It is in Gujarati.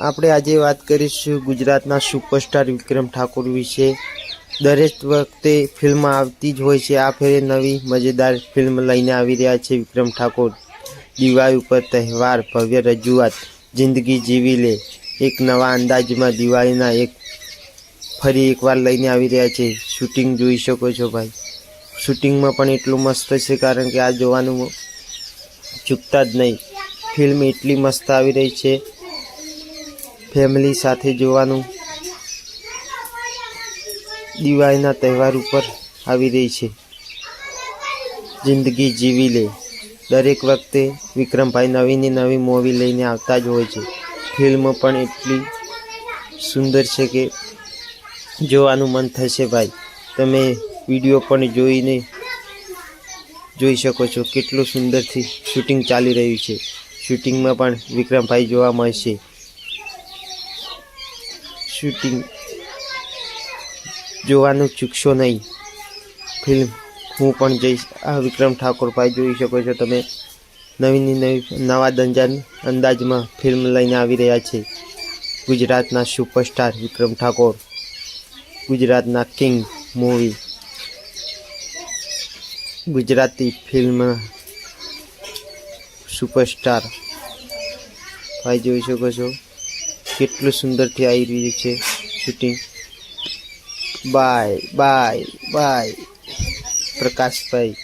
આપણે આજે વાત કરીશું ગુજરાતના સુપરસ્ટાર વિક્રમ ઠાકોર વિશે. દરેક વખતે ફિલ્મ આવતી જ હોય છે. આ ફેરે નવી મજેદાર ફિલ્મ લઈને આવી રહ્યા છે વિક્રમ ઠાકોર. દિવાળી ઉપર તહેવાર, ભવ્ય રજૂઆત, જિંદગી જીવી લે. એક નવા અંદાજમાં દિવાળીના એક, ફરી એકવાર લઈને આવી રહ્યા છે. શૂટિંગ જોઈ શકો છો ભાઈ. શૂટિંગમાં પણ એટલું મસ્ત છે કારણ કે આ જોવાનું ચૂકતા જ નહીં. ફિલ્મ એટલી મસ્ત આવી રહી છે ફેમિલી સાથે જોવાનું. દિવાળીના તહેવાર ઉપર આવી રહી છે. જિંદગી જીવી લે. દરેક વખતે વિક્રમભાઈ નવીની નવી મૂવી લઈને આવતા જ હોય છે. ફિલ્મ પણ એટલી સુંદર છે કે જોવાનું મન થશે ભાઈ. તમે વીડિયો પણ જોઈને જોઈ શકો છો કેટલું સુંદરથી શૂટિંગ ચાલી રહ્યું છે. શૂટિંગમાં પણ વિક્રમભાઈ જોવા મળશે. શૂટિંગ જોવાનું ચૂકશો નહીં. ફિલ્મ હું પણ જઈશ. આ વિક્રમ ઠાકોરભાઈ જોઈ શકો છો તમે. નવીની નવી નવા દંજાન અંદાજમાં ફિલ્મ લઈને આવી રહ્યા છે. ગુજરાતના સુપરસ્ટાર વિક્રમ ઠાકોર, ગુજરાતના king movie, Gujarati film superstar. ભાઈ જોઈ શકો છો. કેટલું સુંદરથી આવી રહ્યું છે shooting bye bye bye Prakashbhai.